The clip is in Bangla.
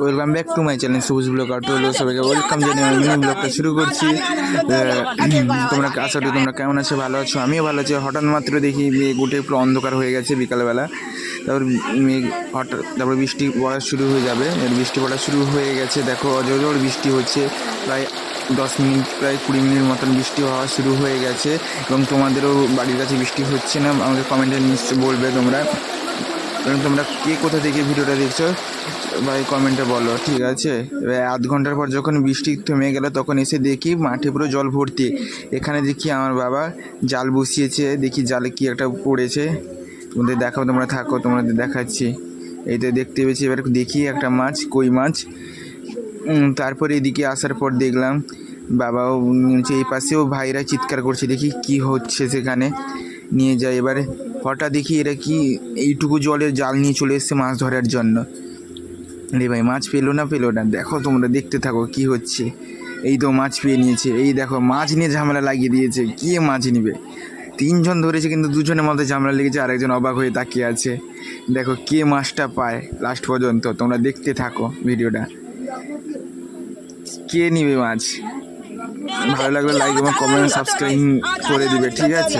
Welcome back to my channel Sabuj blog art হলো সবাইকে ওয়েলকাম জানিয়ে আমি ব্লগটা শুরু করছি। তোমরা আশা করি তোমরা কেমন আছো? ভালো আছো? আমিও ভালো আছি। হঠাৎ মাত্র দেখি মেঘ উঠে পুরো অন্ধকার হয়ে গেছে বিকালবেলা। তারপর মেঘ হঠাৎ তারপর বৃষ্টি পড়া শুরু হয়ে যাবে। বৃষ্টি পড়া শুরু হয়ে গেছে। দেখো, অজর বৃষ্টি হচ্ছে। প্রায় দশ মিনিট, প্রায় কুড়ি মিনিট মতন বৃষ্টি হওয়া শুরু হয়ে গেছে। এবং তোমাদেরও বাড়ির কাছে বৃষ্টি হচ্ছে না। আমাকে কমেন্টে নিশ্চয় বলবে তোমরা। তোমরা কে কোথা থেকে ভিডিওটা দেখছ, ভাই কমেন্টে বলো, ঠিক আছে? এবার আধ ঘণ্টার পর যখন বৃষ্টি থেমে গেল, তখন এসে দেখি মাঠে পুরো জল ভর্তি। এখানে দেখি আমার বাবা জাল বসিয়েছে, দেখি জালে কি একটা পড়েছে। তোমাদের দেখাও, তোমরা থাকো, তোমাদের দেখাচ্ছি। এই তো দেখতে পেয়েছি, এবার দেখি একটা মাছ, কই মাছ। তারপরে এদিকে আসার পর দেখলাম বাবাও এই পাশেও ভাইরা চিৎকার করছে, দেখি কি হচ্ছে সেখানে। নিয়ে যায় এবারে। হঠাৎ দেখি এরা কি এইটুকু জলের জাল নিয়ে চলে এসছে মাছ ধরার জন্য। রে ভাই, মাছ পেল না পেল না? দেখো তোমরা, দেখতে থাকো কি হচ্ছে। এই তো মাছ পেয়ে নিয়েছে। এই দেখো, মাছ নিয়ে ঝামেলা লাগিয়ে দিয়েছে। কে মাছ নিবে? তিনজন ধরেছে কিন্তু দুজনের মধ্যে ঝামেলা লেগেছে, আরেকজন অবাক হয়ে তাকিয়ে আছে। দেখো কে মাছটা পায় লাস্ট পর্যন্ত। তোমরা দেখতে থাকো ভিডিওটা। কে নিবে মাছ? ভালো লাগলে লাইক এবং কমেন্ট সাবস্ক্রাইব করে দিবে, ঠিক আছে?